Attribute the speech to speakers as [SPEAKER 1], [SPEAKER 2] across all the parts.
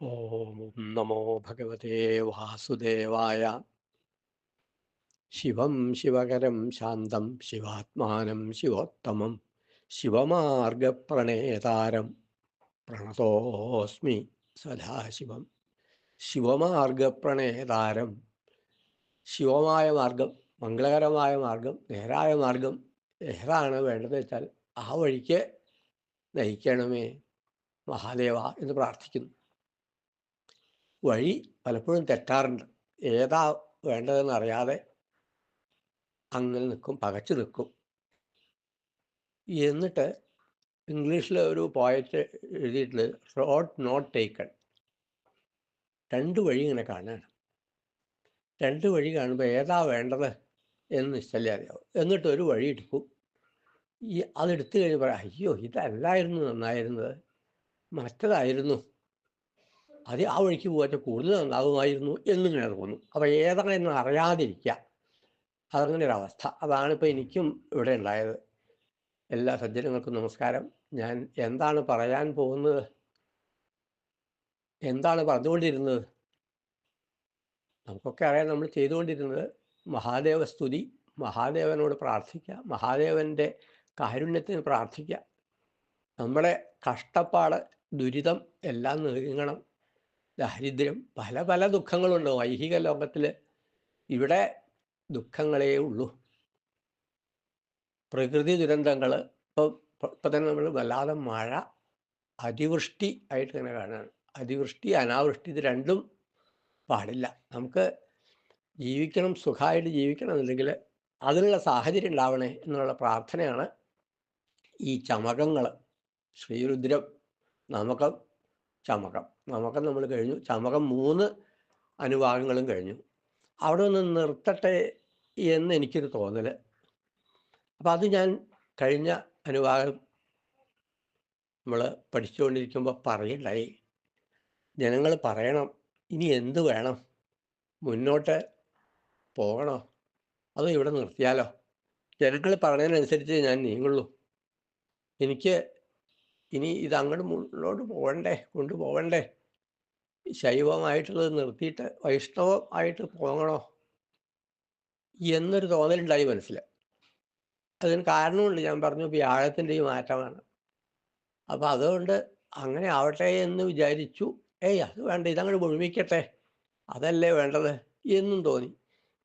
[SPEAKER 1] ഓം നമോ ഭഗവതേ വാസുദേവായ. ശിവം ശിവകരം ശാന്തം ശിവാത്മാനം ശിവോത്തമം ശിവമാർഗപ്രണേതാരം പ്രണതോസ്മി സദാശിവം. ശിവമാർഗപ്രണേതാരം ശിവമായ മാർഗം മംഗളകരമായ മാർഗം നേരായ മാർഗം ഏതാണ് വേണ്ടത് വെച്ചാൽ ആ വഴിക്ക് നയിക്കണമേ മഹാദേവ എന്ന് പ്രാർത്ഥിക്കുന്നു. വഴി പലപ്പോഴും തെറ്റാറുണ്ട്. ഏതാ വേണ്ടതെന്ന് അറിയാതെ അങ്ങനെ നിൽക്കും പകച്ചു നിൽക്കും എന്നിട്ട് ഇംഗ്ലീഷിൽ ഒരു പോയറ്റ് എഴുതിയിട്ടുണ്ട് റോഡ് നോട്ട് ടേക്കൺ രണ്ട് വഴി ഇങ്ങനെ കാണുകയാണ്. രണ്ട് വഴി കാണുമ്പോൾ ഏതാ വേണ്ടത് എന്ന് നിശ്ചല്ലാതെയാവും എന്നിട്ട് ഒരു വഴി എടുക്കും. ഈ അതെടുത്തു കഴിഞ്ഞപ്പോൾ അയ്യോ ഇതല്ലായിരുന്നു നന്നായിരുന്നത്. മറ്റതായിരുന്നു. അത് ആ വഴിക്ക് പോകാൻ കൂടുതൽ നന്നാകുമായിരുന്നു എന്നിങ്ങനെ തോന്നും. അപ്പോൾ ഏതാണെന്ന് അറിയാതിരിക്കുക. അതങ്ങനെ ഒരു അവസ്ഥ അതാണ് ഇപ്പോൾ എനിക്കും ഇവിടെ ഉണ്ടായത്. എല്ലാ സജ്ജനങ്ങൾക്കും നമസ്കാരം. ഞാൻ എന്താണ് പറയാൻ പോകുന്നത്? എന്താണ് പറഞ്ഞുകൊണ്ടിരുന്നത്? നമുക്കൊക്കെ അറിയാം നമ്മൾ ചെയ്തുകൊണ്ടിരുന്നത് മഹാദേവ സ്തുതി മഹാദേവനോട് പ്രാർത്ഥിക്കുക മഹാദേവന്റെ കാരുണ്യത്തിന് പ്രാർത്ഥിക്കുക. നമ്മുടെ കഷ്ടപ്പാട് ദുരിതം എല്ലാം നീങ്ങണം ദാരിദ്ര്യം പല പല ദുഃഖങ്ങളുണ്ട്. വൈഹിക ലോകത്തിൽ ഇവിടെ ദുഃഖങ്ങളേ ഉള്ളൂ. പ്രകൃതി ദുരന്തങ്ങൾ ഇപ്പോൾ ഇപ്പം തന്നെ നമ്മൾ വല്ലാതെ മഴ അതിവൃഷ്ടി ആയിട്ട് തന്നെ കാണുകയാണ്. അതിവൃഷ്ടി അനാവൃഷ്ടി ഇത് രണ്ടും പാടില്ല. നമുക്ക് ജീവിക്കണം സുഖമായിട്ട് ജീവിക്കണം എന്നുണ്ടെങ്കിൽ അതിനുള്ള സാഹചര്യം ഉണ്ടാവണേ എന്നുള്ള പ്രാർത്ഥനയാണ് ഈ ചമകങ്ങൾ ശ്രീരുദ്രം നമകം ചമകം. നമകം നമ്മൾ കഴിഞ്ഞു. ചമകം മൂന്ന് അനുഭാഗങ്ങളും കഴിഞ്ഞു. അവിടെ ഒന്ന് നിർത്തട്ടെ എന്ന് എനിക്കൊരു തോന്നൽ അപ്പം അത് ഞാൻ കഴിഞ്ഞ അനുഭാഗം നമ്മൾ പഠിച്ചുകൊണ്ടിരിക്കുമ്പോൾ പറയണ്ടായി. ജനങ്ങൾ പറയണം. ഇനി എന്ത് വേണം? മുന്നോട്ട് പോകണോ? അതോ ഇവിടെ നിർത്തിയാലോ? ജനങ്ങൾ പറയുന്നതിനനുസരിച്ച് ഞാൻ നീങ്ങുള്ളൂ. എനിക്ക് ഇനി ഇത് അങ്ങോട്ട് മുന്നോട്ട് പോകണ്ടേ കൊണ്ടുപോകണ്ടേ ശൈവമായിട്ടുള്ളത് നിർത്തിയിട്ട് വൈഷ്ണവം ആയിട്ട് പോകണോ? എന്നൊരു തോന്നലുണ്ടായി മനസ്സിൽ. അതിന് കാരണമുണ്ട്. ഞാൻ പറഞ്ഞു വ്യാഴത്തിന്റെ ഈ മാറ്റമാണ്. അപ്പം അതുകൊണ്ട് അങ്ങനെ ആവട്ടെ എന്ന് വിചാരിച്ചു. ഏയ് അത് വേണ്ട. ഇതങ്ങോട്ട് മുഴുമിക്കട്ടെ. അതല്ലേ വേണ്ടത്? എന്നും തോന്നി.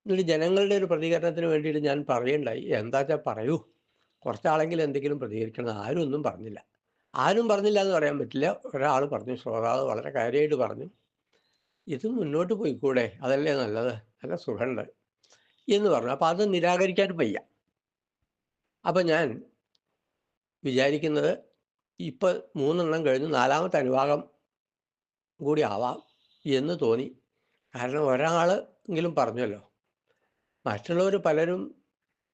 [SPEAKER 1] എന്നിട്ട് ജനങ്ങളുടെ ഒരു പ്രതികരണത്തിന് വേണ്ടിയിട്ട് ഞാൻ പറയുണ്ടായി എന്താ പറയൂ. കുറച്ചാളെങ്കിലും എന്തെങ്കിലും പ്രതികരിക്കണം ആരും ഒന്നും പറഞ്ഞില്ല. ആരും പറഞ്ഞില്ല എന്ന് പറയാൻ പറ്റില്ല. ഒരാൾ പറഞ്ഞു ശ്രോതാവ് വളരെ കാര്യമായിട്ട് പറഞ്ഞു. ഇത് മുന്നോട്ട് പോയിക്കൂടെ? അതല്ലേ നല്ലത്? നല്ല സുഖമുണ്ട് എന്ന് പറഞ്ഞു. അപ്പോൾ അത് നിരാകരിക്കാൻ വയ്യ. അപ്പം ഞാൻ വിചാരിക്കുന്നത് ഇപ്പം മൂന്നെണ്ണം കഴിഞ്ഞ് നാലാമത്തെ അനുഭാഗം കൂടി ആവാം എന്ന് തോന്നി. കാരണം ഒരാൾ എങ്കിലും പറഞ്ഞല്ലോ. മറ്റുള്ളവർ പലരും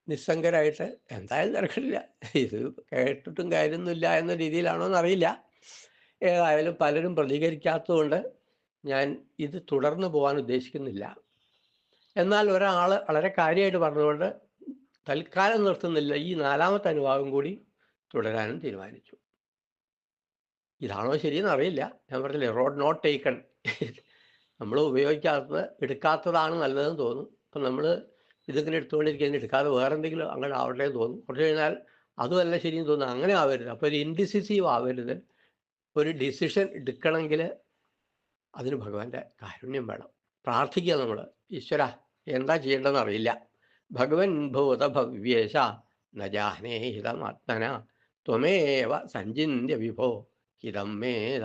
[SPEAKER 1] നിസ്സംഗരായിട്ട് എന്തായാലും നടക്കില്ല ഇത് കേട്ടിട്ടും കാര്യമൊന്നുമില്ല എന്ന രീതിയിലാണോ എന്നറിയില്ല ഏതായാലും പലരും പ്രതികരിക്കാത്തതുകൊണ്ട് ഞാൻ ഇത് തുടർന്ന് പോകാൻ ഉദ്ദേശിക്കുന്നില്ല. എന്നാൽ ഒരാൾ വളരെ കാര്യമായിട്ട് പറഞ്ഞുകൊണ്ട് തൽക്കാലം നിർത്തുന്നില്ല. ഈ നാലാമത്തെ അനുഭാവം കൂടി തുടരാനും തീരുമാനിച്ചു. ഇതാണോ ശരിയെന്ന് അറിയില്ല. ഞാൻ പറഞ്ഞില്ലേ റോഡ് നോട്ട് ടേക്കൺ നമ്മൾ ഉപയോഗിക്കാത്തത് എടുക്കാത്തതാണ് നല്ലതെന്ന് തോന്നും. അപ്പം നമ്മൾ ഇതിങ്ങനെ എടുത്തുകൊണ്ടിരിക്കുന്നത് എടുക്കാതെ വേറെ എന്തെങ്കിലും അങ്ങനെ ആവട്ടെ എന്ന് തോന്നും. കുറച്ച് കഴിഞ്ഞാൽ അതുമല്ല ശരിയെന്ന് തോന്നുന്നു. അങ്ങനെ ആവരുത്. അപ്പോൾ ഒരു ഇൻഡിസിസീവ് ആവരുത്. ഒരു ഡിസിഷൻ എടുക്കണമെങ്കിൽ അതിന് ഭഗവാന്റെ കാരുണ്യം വേണം. പ്രാർത്ഥിക്കുക നമ്മൾ. ഈശ്വര എന്താ ചെയ്യേണ്ടതെന്ന് അറിയില്ല. ഭഗവൻ ഭൂത ഭവ്യേശ നജാനേ ഹിതമാത്മന ത്വമേവ സഞ്ചിന്യ വിഭോ ഹിതം മേ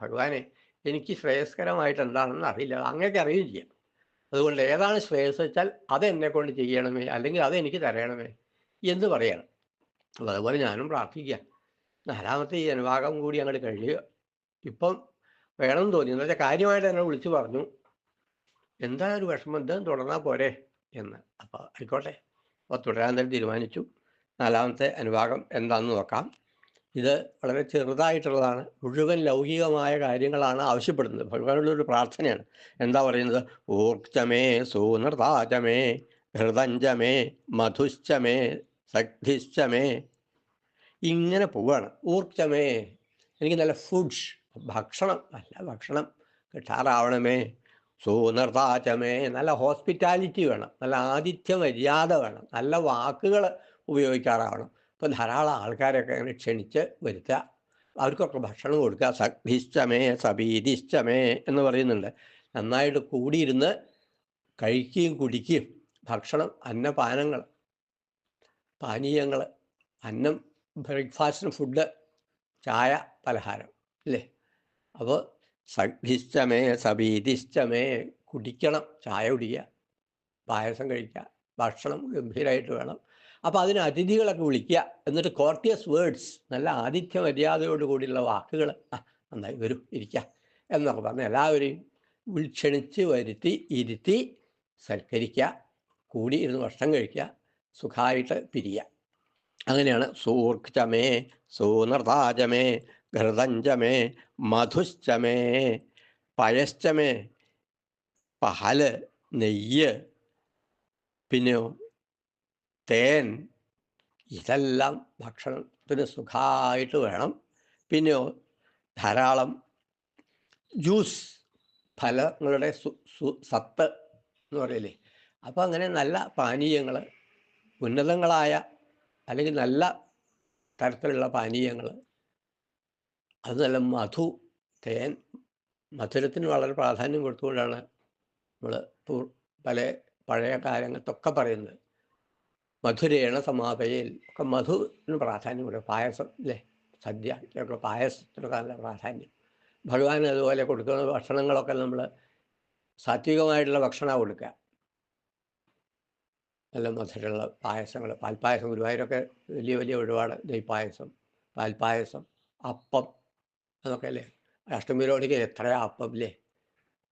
[SPEAKER 1] ഭഗവാനെ എനിക്ക് ശ്രേയസ്കരമായിട്ട് എന്താണെന്ന് അറിയില്ല. അങ്ങനെയൊക്കെ അറിയുകയും ചെയ്യാം. അതുകൊണ്ട് ഏതാണ് ശ്രേയസ് വെച്ചാൽ അത് എന്നെ കൊണ്ട് ചെയ്യണമേ അല്ലെങ്കിൽ അത് എനിക്ക് തരണമേ എന്ന് പറയണം. അപ്പോൾ അതുപോലെ ഞാനും പ്രാർത്ഥിക്കുക നാലാമത്തെ ഈ അനുഭാഗം കൂടി അങ്ങോട്ട് കഴിയുക. ഇപ്പം വേണമെന്ന് തോന്നി. എന്ന് വെച്ചാൽ കാര്യമായിട്ട് എന്നെ വിളിച്ചു പറഞ്ഞു. എന്താ ഒരു വിഷമം? എന്താ തുടർന്നാൽ പോരെ എന്ന്. അപ്പോൾ ആയിക്കോട്ടെ. അപ്പോൾ തുടരാൻ തന്നെ തീരുമാനിച്ചു. നാലാമത്തെ അനുഭാഗം എന്താണെന്ന് നോക്കാം. ഇത് വളരെ ചെറുതായിട്ടുള്ളതാണ്. മുഴുവൻ ലൗകികമായ കാര്യങ്ങളാണ് ആവശ്യപ്പെടുന്നത്. ഭഗവാനുള്ള ഒരു പ്രാർത്ഥനയാണ്. എന്താ പറയുന്നത്? ഊർജമേ സൂനൃതാചമേ ഹൃദഞ്ചമേ മധുശ്ചമേ സഗ്ധിശ്ചമേ ഇങ്ങനെ പോവുകയാണ് ഊർജമേ എനിക്ക് നല്ല ഫുഡ്സ് ഭക്ഷണം. നല്ല ഭക്ഷണം കിട്ടാറാവണമേ. സൂനർതാചമേ നല്ല ഹോസ്പിറ്റാലിറ്റി വേണം. നല്ല ആതിഥ്യ മര്യാദ വേണം. നല്ല വാക്കുകൾ ഉപയോഗിക്കാറാവണം. ഇപ്പം ധാരാളം ആൾക്കാരൊക്കെ അങ്ങനെ ക്ഷണിച്ച് വരുത്തുക. അവർക്കൊക്കെ ഭക്ഷണം കൊടുക്കുക. സഗ്ഭിശ്ചമേ സബീതിശ്ചമേ എന്ന് പറയുന്നുണ്ട്. നന്നായിട്ട് കൂടിയിരുന്ന് കഴിക്കുകയും കുടിക്കുകയും. ഭക്ഷണം അന്നപാനങ്ങൾ പാനീയങ്ങൾ അന്നം ബ്രേക്ക്ഫാസ്റ്റ് ഫുഡ് ചായ പലഹാരം അല്ലേ അപ്പോൾ സഗ്ഭിശ്ചമേ സബീതിശ്ചമേ കുടിക്കണം. ചായ കുടിക്കുക. പായസം കഴിക്കുക. ഭക്ഷണം ഗംഭീരമായിട്ട് വേണം. അപ്പോൾ അതിന് അതിഥികളൊക്കെ വിളിക്കുക. എന്നിട്ട് കോർട്ടിയസ് വേർഡ്സ് നല്ല ആതിഥ്യ മര്യാദയോട് കൂടിയുള്ള വാക്കുകൾ നന്നായി വരും ഇരിക്കുക എന്നൊക്കെ പറഞ്ഞ് എല്ലാവരെയും വിളിക്ഷണിച്ച് വരുത്തി ഇരുത്തി സൽക്കരിക്കുക കൂടി ഇരുന്ന് ഭക്ഷണം കഴിക്കുക സുഖമായിട്ട് പിരിയുക അങ്ങനെയാണ് സൂർക്ചമേ സൂനർതാജമേ ഘൃതഞ്ചമേ മധുശ്ചമേ പയശ്ചമേ പാൽ നെയ്യ് പിന്നെയോ തേൻ ഇതെല്ലാം ഭക്ഷണത്തിന് സുഖമായിട്ട് വേണം. പിന്നെയോ ധാരാളം ജ്യൂസ് ഫലങ്ങളുടെ സത്ത് എന്ന് പറയില്ലേ. അപ്പോൾ അങ്ങനെ നല്ല പാനീയങ്ങൾ ഉന്നതങ്ങളായ അല്ലെങ്കിൽ നല്ല തരത്തിലുള്ള പാനീയങ്ങൾ അത് നല്ല മധു തേൻ മധുരത്തിന് വളരെ പ്രാധാന്യം കൊടുത്തുകൊണ്ടാണ് നമ്മൾ പല പഴയ കാലങ്ങൾക്കൊക്കെ പറയുന്നത്. മധുരേണ സമാപയിൽ ഒക്കെ മധുവിന് പ്രാധാന്യം കൊടുക്കും പായസം അല്ലേ സദ്യ ഒക്കെ പായസത്തിനൊക്കെ നല്ല പ്രാധാന്യം. ഭഗവാൻ അതുപോലെ കൊടുക്കുന്ന ഭക്ഷണങ്ങളൊക്കെ നമ്മൾ സാത്വികമായിട്ടുള്ള ഭക്ഷണമാണ് കൊടുക്കുക നല്ല മധുരമുള്ള പായസങ്ങൾ. പാൽപ്പായസം ഗുരുവായൂരൊക്കെ വലിയ വലിയ ഒരുപാട് നെയ്പായസം പാൽപ്പായസം അപ്പം അതൊക്കെ അല്ലേ അഷ്ടമിയിലോടിക്കുന്നത് എത്രയാ അപ്പം അല്ലേ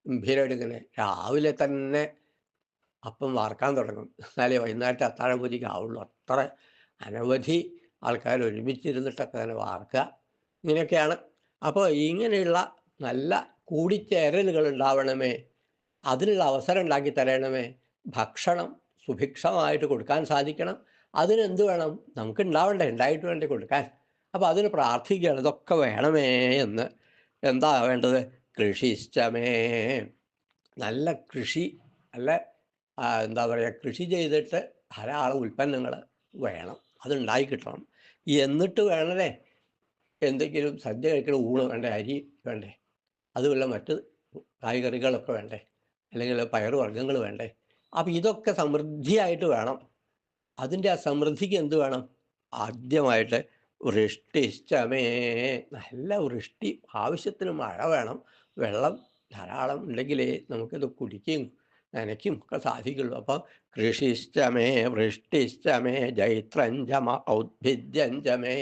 [SPEAKER 1] ഗംഭീരമായിട്ട് ഇങ്ങനെ രാവിലെ തന്നെ അപ്പം വാർക്കാൻ തുടങ്ങും. എന്നാലേ വൈകുന്നേരത്തെ അത്താഴം പൂജയ്ക്ക് ആവുള്ളൂ. അത്ര അനവധി ആൾക്കാർ ഒരുമിച്ചിരുന്നിട്ടൊക്കെ തന്നെ വാർക്കുക ഇങ്ങനെയൊക്കെയാണ്. അപ്പോൾ ഇങ്ങനെയുള്ള നല്ല കൂടിച്ചേരലുകൾ ഉണ്ടാവണമേ അതിനുള്ള അവസരം ഉണ്ടാക്കി തരണമേ ഭക്ഷണം സുഭിക്ഷമായിട്ട് കൊടുക്കാൻ സാധിക്കണം. അതിനെന്ത് വേണം? നമുക്ക് ഉണ്ടാവണ്ടേ ഉണ്ടായിട്ട് വേണ്ടേ കൊടുക്കാൻ. അപ്പോൾ അതിന് പ്രാർത്ഥിക്കുകയാണ്. ഇതൊക്കെ വേണമേ എന്ന്. എന്താ വേണ്ടത്? ഇഷ്ടമേ നല്ല കൃഷി നല്ല ആ, എന്താ പറയുക കൃഷി ചെയ്തിട്ട് ധാരാളം ഉൽപ്പന്നങ്ങൾ വേണം. അതുണ്ടായി കിട്ടണം. എന്നിട്ട് വേണമല്ലേ? എന്തെങ്കിലും സദ്യ കഴിക്കണ ഊണ് വേണ്ടേ അരി വേണ്ടേ? അതുമല്ല മറ്റ് കായ്കറികളൊക്കെ വേണ്ടേ? അല്ലെങ്കിൽ പയറുവർഗങ്ങൾ വേണ്ടേ? അപ്പം ഇതൊക്കെ സമൃദ്ധിയായിട്ട് വേണം. അതിന്റെ ആ സമൃദ്ധിക്ക് എന്ത് വേണം? ആദ്യമായിട്ട് വൃഷ്ടിശ്ചമേ നല്ല വൃഷ്ടി ആവശ്യത്തിന് മഴ വേണം. വെള്ളം ധാരാളം ഉണ്ടെങ്കിലേ നമുക്കിത് കുടിക്കുകയും നനയ്ക്കും ഒക്കെ സാധിക്കുള്ളൂ അപ്പം കൃഷിശ്ചമേ വൃഷ്ടിശ്ചമേ ജൈത്രഞ്ചമ ഔദ്ഭിദ്യഞ്ചമേ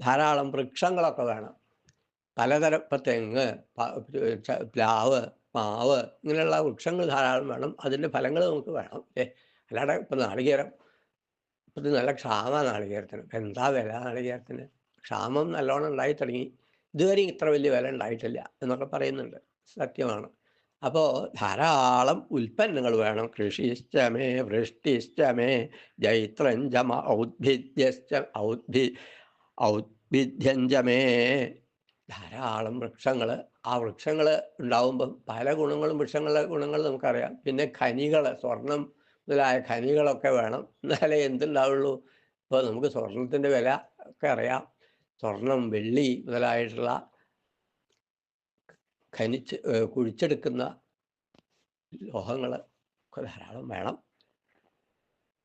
[SPEAKER 1] ധാരാളം വൃക്ഷങ്ങളൊക്കെ വേണം. പലതരം ഇപ്പം തെങ്ങ് പ്ലാവ് മാവ് ഇങ്ങനെയുള്ള വൃക്ഷങ്ങൾ ധാരാളം വേണം. അതിന്റെ ഫലങ്ങൾ നമുക്ക് വേണം. ഏ അല്ലാതെ ഇപ്പം നാളികേരം ഇപ്പം നല്ല ക്ഷാമ നാളികേരത്തിന്. എന്താ വില നാളികേരത്തിന്? ക്ഷാമം നല്ലോണം ഉണ്ടായി തുടങ്ങി. ഇതുവരെയും ഇത്ര വലിയ വില ഉണ്ടായിട്ടില്ല എന്നൊക്കെ പറയുന്നുണ്ട്. സത്യമാണ്. അപ്പോൾ ധാരാളം ഉൽപ്പന്നങ്ങൾ വേണം. കൃഷിശ്ചമേ വൃഷ്ടിശ്ചമേ ജൈത്രഞ്ചമ ഔദ്ഭിദ്യശ്ച ഔദ്ഭി ഔദ്ഭിദ്യഞ്ചമേ ധാരാളം വൃക്ഷങ്ങൾ. ആ വൃക്ഷങ്ങൾ ഉണ്ടാവുമ്പം പല ഗുണങ്ങളും വൃക്ഷങ്ങളുടെ ഗുണങ്ങൾ നമുക്കറിയാം. പിന്നെ ഖനികൾ സ്വർണം മുതലായ ഖനികളൊക്കെ വേണം. എന്നാലേ എന്തുണ്ടാവുള്ളൂ? ഇപ്പോൾ നമുക്ക് സ്വർണത്തിന്റെ വില ഒക്കെ അറിയാം. സ്വർണം വെള്ളി മുതലായിട്ടുള്ള ഖനിച്ച് കുഴിച്ചെടുക്കുന്ന ലോഹങ്ങൾ ധാരാളം വേണം.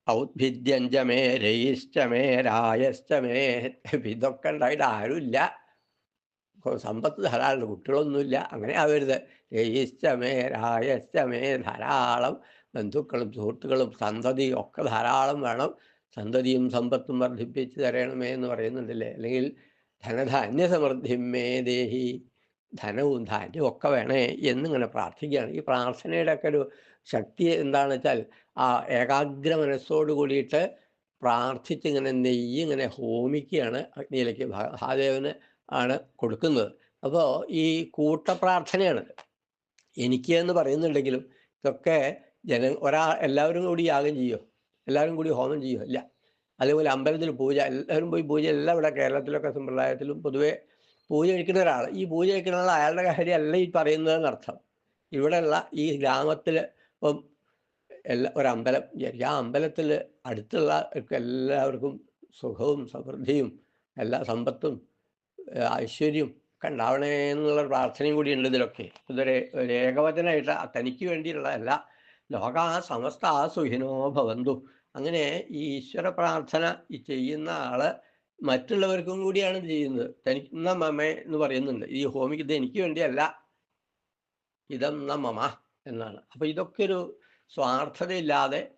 [SPEAKER 1] ഔദ്ഭിദ്യഞ്ചമേ രയിശ്ചമേ രായശ്ചമേ ഇതൊക്കെ ഉണ്ടായിട്ട് ആരുമില്ല. സമ്പത്ത് ധാരാളം കുട്ടികളൊന്നുമില്ല അങ്ങനെ ആവരുത്. രയിശ്ചമേ രായശ്ചമേ ധാരാളം ബന്ധുക്കളും സുഹൃത്തുക്കളും സന്തതിയും ഒക്കെ ധാരാളം വേണം. സന്തതിയും സമ്പത്തും വർദ്ധിപ്പിച്ച് തരണമേ എന്ന് പറയുന്നുണ്ടല്ലേ? അല്ലെങ്കിൽ ധനധാന്യ സമൃദ്ധിമേ ദേഹി ധനവും ധാന്യവും ഒക്കെ വേണേ എന്നിങ്ങനെ പ്രാർത്ഥിക്കുകയാണ്. ഈ പ്രാർത്ഥനയുടെ ഒക്കെ ഒരു ശക്തി എന്താണെന്ന് വെച്ചാൽ ആ ഏകാഗ്ര മനസ്സോട് കൂടിയിട്ട് പ്രാർത്ഥിച്ച് ഇങ്ങനെ നെയ്യ് ഇങ്ങനെ ഹോമിക്കുകയാണ് അഗ്നിയിലേക്ക് മഹാദേവന് ആണ് കൊടുക്കുന്നത്. അപ്പോൾ ഈ കൂട്ടപ്രാർത്ഥനയാണ്. എനിക്ക് എന്ന് പറയുന്നുണ്ടെങ്കിലും ഇതൊക്കെ ജന ഒരാ എല്ലാവരും കൂടി യാഗം ചെയ്യോ? എല്ലാവരും കൂടി ഹോമം ചെയ്യോ? ഇല്ല. അതേപോലെ അമ്പലത്തിൽ പൂജ എല്ലാവരും പോയി പൂജ എല്ലാം ഇവിടെ കേരളത്തിലൊക്കെ സമ്പ്രദായത്തിലും പൊതുവെ പൂജ കഴിക്കുന്ന ഒരാൾ ഈ പൂജ കഴിക്കുന്ന ആൾ അയാളുടെ കാര്യമല്ല ഈ പറയുന്നതെന്നർത്ഥം. ഇവിടെയുള്ള ഈ ഗ്രാമത്തിൽ ഇപ്പം എല്ലാ ഒരു അമ്പലം വിചാരിക്കുക ആ അമ്പലത്തിൽ അടുത്തുള്ള എല്ലാവർക്കും സുഖവും സമൃദ്ധിയും എല്ലാ സമ്പത്തും ഐശ്വര്യവും കണ്ടാവണേ എന്നുള്ള പ്രാർത്ഥനയും കൂടി ഉണ്ട് ഇതിലൊക്കെ. ഇതൊരു ഒരു തനിക്ക് വേണ്ടിയുള്ളതല്ല ലോക സമസ്ത സുഖിനോ ഭവന്തു. അങ്ങനെ ഈ ഈശ്വര പ്രാർത്ഥന ഈ ചെയ്യുന്ന ആൾ മറ്റുള്ളവർക്കും കൂടിയാണ് ചെയ്യുന്നത്. തനിക്ക് ഇന്ന മമ എന്ന് പറയുന്നുണ്ട്. ഈ ഹോമിക്ക് ഇത് എനിക്ക് വേണ്ടിയല്ല. ഇതെന്ന മമ എന്നാണ്. അപ്പൊ ഇതൊക്കെ ഒരു സ്വാർത്ഥതയില്ലാതെ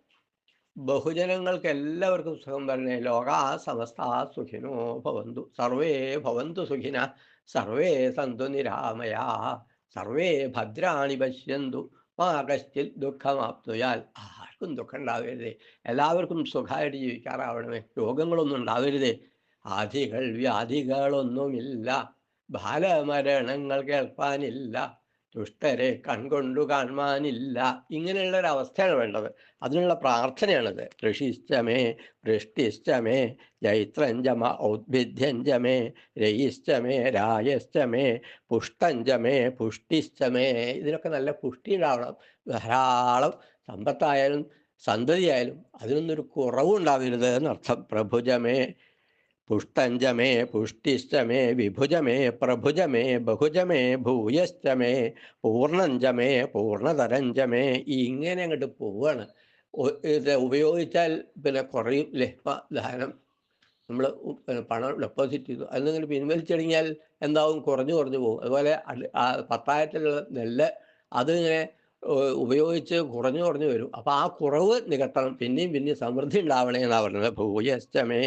[SPEAKER 1] ബഹുജനങ്ങൾക്ക് എല്ലാവർക്കും സുഖം വരണേ ലോക സമസ്ത സുഖിനോ ഭവന്തു. സർവേ ഭവന്തു സുഖിന. സർവേ സന്തു നിരാമയാ. സർവേ ഭദ്രാണി പശ്യന്തു. മാ കശ്ചിൽ ദുഃഖമാപ്തുയാൽ ആർക്കും ദുഃഖം ഉണ്ടാവരുതേ. എല്ലാവർക്കും സുഖമായിട്ട് ജീവിക്കാറാവണമേ. രോഗങ്ങളൊന്നും ഉണ്ടാവരുതേ. ആധികൾ വ്യാധികളൊന്നുമില്ല. ബാലമരണങ്ങൾ കേൾപ്പാനില്ല. ദുഷ്ടരെ കൺകൊണ്ടു കാണുവാനില്ല. ഇങ്ങനെയുള്ള ഒരു അവസ്ഥയാണ് വേണ്ടത്. അതിനുള്ള പ്രാർത്ഥനയാണിത്. ഋഷിശ്ചമേ വൃഷ്ടിശ്ചമേ ജൈത്രഞ്ജമ ഔദ്ഭിദ്യഞ്ചമേ രയിശ്ചമേ രായശ്ചമേ പുഷ്ടഞ്ചമേ പുഷ്ടിശ്ചമേ. ഇതിനൊക്കെ നല്ല പുഷ്ടി ഉണ്ടാവണം ധാരാളം സമ്പത്തായാലും സന്തതിയായാലും അതിനൊന്നൊരു കുറവുണ്ടാവരുത് എന്നർത്ഥം. പ്രഭുജമേ പുഷ്ടഞ്ചമേ പുഷ്ടിശ്ചമേ വിഭുജമേ പ്രഭുജമേ ബഹുജമേ ഭൂയശ്ചമേ പൂർണഞ്ചമേ പൂർണതരഞ്ചമേ ഇങ്ങനെ അങ്ങോട്ട് പോവാണ് ഇത് ഉപയോഗിച്ചാൽ പിന്നെ കുറയും ലഹ്മ ദാനം നമ്മൾ പണം ഡെപ്പോസിറ്റ് ചെയ്തു. അതിങ്ങനെ പിൻവലിച്ചടിഞ്ഞാൽ എന്താവും? കുറഞ്ഞു കുറഞ്ഞു പോകും. അതുപോലെ പത്തായത്തിലുള്ള നെല്ല് അതിങ്ങനെ ഉപയോഗിച്ച് കുറഞ്ഞു കുറഞ്ഞു വരും. അപ്പോൾ ആ കുറവ് നികത്തണം. പിന്നെയും പിന്നെയും സമൃദ്ധി ഉണ്ടാവണേ എന്നാണ് പറഞ്ഞത്. ഭൂയശ്ചമേ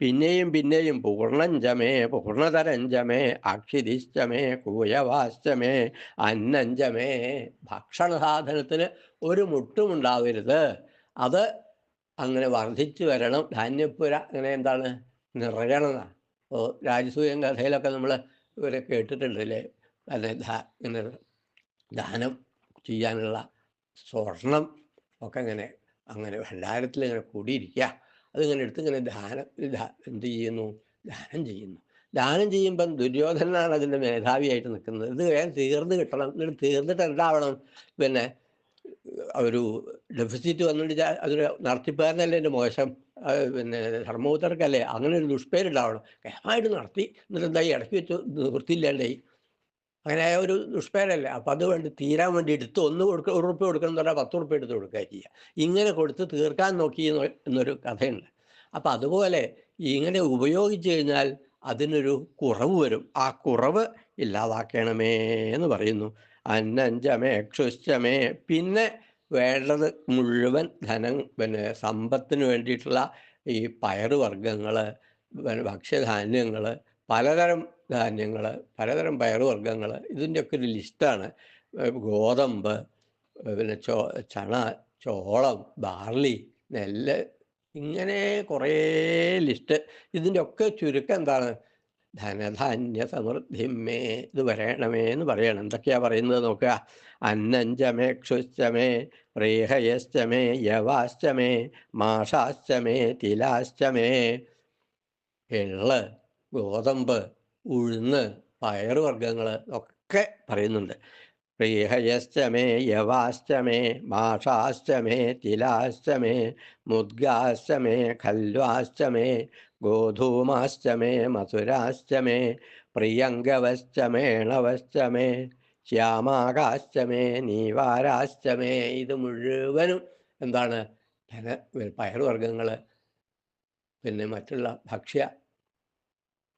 [SPEAKER 1] പിന്നെയും പിന്നെയും പൂർണഞ്ചമേ പൂർണതരഞ്ചമേ അക്ഷിതിശ്ചമേ കൂയവാശ്ചമേ അന്നഞ്ചമേ ഭക്ഷണ സാധനത്തിന് ഒരു മുട്ടും ഉണ്ടാവരുത്. അത് അങ്ങനെ വർദ്ധിച്ചു വരണം. ധാന്യപ്പുര അങ്ങനെ എന്താണ്? നിറയണം. അപ്പോൾ രാജസൂയൻ കഥയിലൊക്കെ നമ്മൾ ഇവരെ കേട്ടിട്ടുണ്ടല്ലേ? അല്ലെ ഇങ്ങനെ ദാനം ചെയ്യാനുള്ള സ്വർണം ഒക്കെ ഇങ്ങനെ അങ്ങനെ ഭണ്ഡാരത്തിൽ ഇങ്ങനെ കൂടിയിരിക്കുക അതിങ്ങനെ എടുത്ത് ഇങ്ങനെ ദാനം എന്ത് ചെയ്യുന്നു? ദാനം ചെയ്യുന്നു. ദാനം ചെയ്യുമ്പം ദുര്യോധനാണ് അതിന്റെ മേധാവിയായിട്ട് നിൽക്കുന്നത്. ഇത് വേഗം തീർന്നു കിട്ടണം. എന്നിട്ട് തീർന്നിട്ട് എന്താവണം? പിന്നെ ഒരു ഡെഫിസിറ്റ് വന്നിട്ട് അതൊരു നടത്തിപ്പുകാരനല്ലേ എന്റെ മോശം? പിന്നെ ധർമ്മപുത്രക്കല്ലേ അങ്ങനെ ഒരു ദുഷ്പേരുണ്ടാവണം. കേമായിട്ട് നടത്തി. എന്നിട്ട് എന്തായി? ഇടയ്ക്ക് വെച്ച് നിവൃത്തിയില്ലാണ്ടായി അങ്ങനെ ഒരു ദുഷ്പേരല്ലേ അപ്പം അത് വേണ്ടി തീരാൻ വേണ്ടി എടുത്ത് ഒന്ന് കൊടുക്കുക ഒരു റുപ്യ കൊടുക്കണം എന്ന് പറഞ്ഞാൽ പത്ത് റുപ്യ എടുത്ത് കൊടുക്കുക ചെയ്യുക ഇങ്ങനെ കൊടുത്ത് തീർക്കാൻ നോക്കി എന്നൊരു കഥയുണ്ട്. അപ്പം അതുപോലെ ഇങ്ങനെ ഉപയോഗിച്ച് കഴിഞ്ഞാൽ അതിനൊരു കുറവ് വരും. ആ കുറവ് ഇല്ലാതാക്കണമേ എന്ന് പറയുന്നു. അന്നഞ്ചമേ ക്ഷുശ്ചമേ പിന്നെ വേണ്ടത് മുഴുവൻ ധനം പിന്നെ സമ്പത്തിന് വേണ്ടിയിട്ടുള്ള ഈ പയറുവർഗങ്ങൾ ഭക്ഷ്യധാന്യങ്ങൾ പലതരം ധാന്യങ്ങൾ പലതരം പയറുവർഗങ്ങൾ ഇതിന്റെയൊക്കെ ഒരു ലിസ്റ്റാണ്. ഗോതമ്പ് പിന്നെ ചോ ചണ ചോളം ബാർലി നെല്ല് ഇങ്ങനെ കുറേ ലിസ്റ്റ്. ഇതിന്റെ ഒക്കെ ചുരുക്കം എന്താണ്? ധനധാന്യ സമൃദ്ധിമേ ഇത് വരയണമേ എന്ന് പറയണം. എന്തൊക്കെയാ പറയുന്നത് നോക്കുക? അന്നഞ്ചമേ ക്ഷുശ്ചമേ പ്രേഹയശ്ചമേ യവാശ്ചമേ മാഷാശ്ചമേ തിലാശ്ചമേ എള്ള് ഗോതമ്പ് ഉഴുന്ന് പയറുവർഗങ്ങൾ ഒക്കെ പറയുന്നുണ്ട്. പ്രീഹയശ്ചമേ യവാശ്ചമേ ഭാഷാശ്ചമേ തിലാശ്ചമേ മുദ്ഗാശ്ചമേ ഖൽവാശ്ചമേ ഗോധൂമാശ്ചമേ മധുരാശ്ചമേ പ്രിയങ്കവശ്ചമേണവശ്ചമേ ശ്യാമാകാശ്ചമേ നീവാരാശ്ചമേ. ഇത് മുഴുവനും എന്താണ്? പയറുവർഗങ്ങൾ പിന്നെ മറ്റുള്ള ഭക്ഷ്യ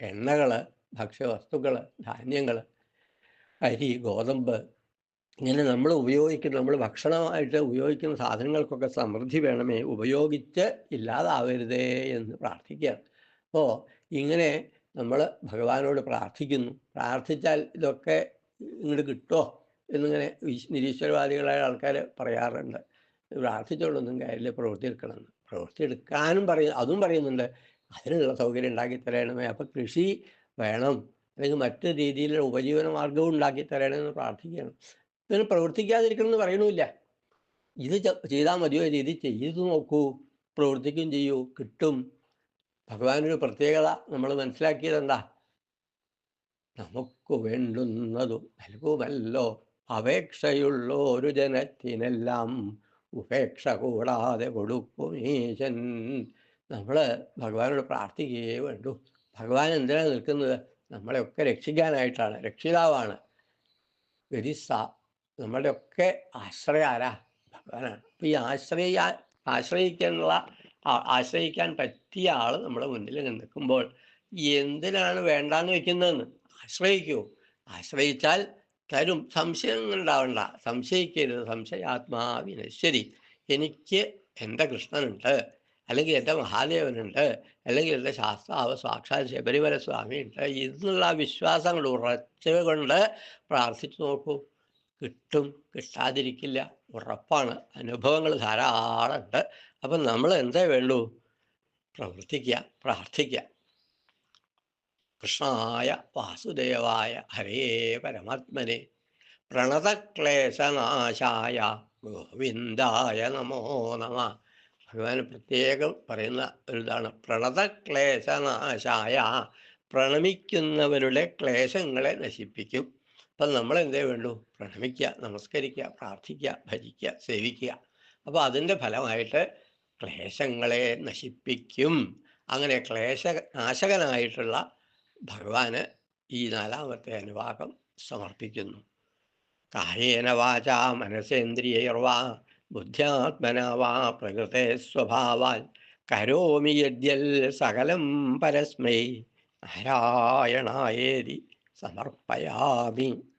[SPEAKER 1] എണ്ണകൾ ഭക്ഷ്യവസ്തുക്കൾ ധാന്യങ്ങൾ അരി ഗോതമ്പ് ഇങ്ങനെ നമ്മൾ ഉപയോഗിക്കുന്ന നമ്മൾ ഭക്ഷണമായിട്ട് ഉപയോഗിക്കുന്ന സാധനങ്ങൾക്കൊക്കെ സമൃദ്ധി വേണമേ ഉപയോഗിച്ച് ഇല്ലാതാവരുതേ എന്ന് പ്രാർത്ഥിക്കുകയാണ്. അപ്പോൾ ഇങ്ങനെ നമ്മൾ ഭഗവാനോട് പ്രാർത്ഥിക്കുന്നു. പ്രാർത്ഥിച്ചാൽ ഇതൊക്കെ ഇങ്ങോട്ട് കിട്ടുമോ എന്നിങ്ങനെ നിരീശ്വരവാദികളായ ആൾക്കാർ പറയാറുണ്ട്. പ്രാർത്ഥിച്ചോളൊന്നും കാര്യമില്ല പ്രവൃത്തി എടുക്കണമെന്ന് പ്രവൃത്തി എടുക്കാനും പറയും അതും പറയുന്നുണ്ട്. അതിനുള്ള സൗകര്യം ഉണ്ടാക്കി തരണമേ. അപ്പം കൃഷി വേണം. അല്ലെങ്കിൽ മറ്റു രീതിയിലുള്ള ഉപജീവന മാർഗവും ഉണ്ടാക്കി തരണമെന്ന് പ്രാർത്ഥിക്കണം ഇതിന് പ്രവർത്തിക്കാതിരിക്കണം എന്ന് പറയണമില്ല. ഇത് ചെയ്താൽ മതിയോ? രീതി ചെയ്ത് നോക്കൂ. പ്രവർത്തിക്കും ചെയ്യൂ. കിട്ടും. ഭഗവാനൊരു പ്രത്യേകത നമ്മൾ മനസ്സിലാക്കിയത് എന്താ? നമുക്ക് വേണ്ടുന്നതും നൽകുമല്ലോ. അപേക്ഷയുള്ള ഒരു ജനത്തിനെല്ലാം. ഉപേക്ഷ കൂടാതെ കൊടുക്കുമീശൻ നമ്മൾ ഭഗവാനോട് പ്രാർത്ഥിക്കുകയേ വേണ്ടു. ഭഗവാൻ എന്തിനാണ് നിൽക്കുന്നത്? നമ്മളെയൊക്കെ രക്ഷിക്കാനായിട്ടാണ്. രക്ഷിതാവാണ്. വെരിസ നമ്മുടെയൊക്കെ ആശ്രയ ആരാ ഭഗവാനാണ്. അപ്പം ഈ ആശ്രയ ആശ്രയിക്കാനുള്ള ആശ്രയിക്കാൻ പറ്റിയ ആൾ നമ്മുടെ മുന്നിൽ നിൽക്കുമ്പോൾ എന്തിനാണ് വേണ്ടാന്ന് വെക്കുന്നതെന്ന്? ആശ്രയിക്കൂ. ആശ്രയിച്ചാൽ തരും. സംശയങ്ങൾ ഉണ്ടാവണ്ട. സംശയിക്കരുത്. സംശയാത്മാവിനശ്വരി എനിക്ക് എന്റെ കൃഷ്ണനുണ്ട്. അല്ലെങ്കിൽ എന്റെ മഹാദേവനുണ്ട് അല്ലെങ്കിൽ എന്റെ ശാസ്താവ് സാക്ഷാൽ ശബരിമല സ്വാമിയുണ്ട് എന്നുള്ള വിശ്വാസങ്ങൾ ഉറച്ചുകൊണ്ട് പ്രാർത്ഥിച്ചു നോക്കൂ. കിട്ടും കിട്ടാതിരിക്കില്ല. ഉറപ്പാണ്. അനുഭവങ്ങൾ ധാരാളമുണ്ട്. അപ്പം നമ്മൾ എന്തേ വേണ്ടൂ? പ്രവർത്തിക്കുക പ്രാർത്ഥിക്കുക. കൃഷ്ണായ വാസുദേവായ ഹരേ പരമാത്മനെ. പ്രണതക്ലേശനാശായ ഗോവിന്ദായ നമോ നമ. ഭഗവാൻ പ്രത്യേകം പറയുന്ന ഒരു ഇതാണ് പ്രണതക്ലേശനാശായ പ്രണമിക്കുന്നവരുടെ ക്ലേശങ്ങളെ നശിപ്പിക്കും. അപ്പം നമ്മൾ എന്തേ വേണ്ടു? പ്രണമിക്കുക നമസ്കരിക്കുക പ്രാർത്ഥിക്കുക ഭജിക്കുക സേവിക്കുക. അപ്പോൾ അതിന്റെ ഫലമായിട്ട് ക്ലേശങ്ങളെ നശിപ്പിക്കും. അങ്ങനെ ക്ലേശ നാശകനായിട്ടുള്ള ഭഗവാന് ഈ നാലാമത്തെ അനുവാദം സമർപ്പിക്കുന്നു. കായേന വാച മനസേന്ദ്രിയർവാ ബുദ്ധ്യാത്മന വാ പ്രകൃതേ സ്വഭാവാൽ കരോമി യദ്യൽ സകലം പരസ്മൈ. നാരായണായേതി സമർപ്പയാമി.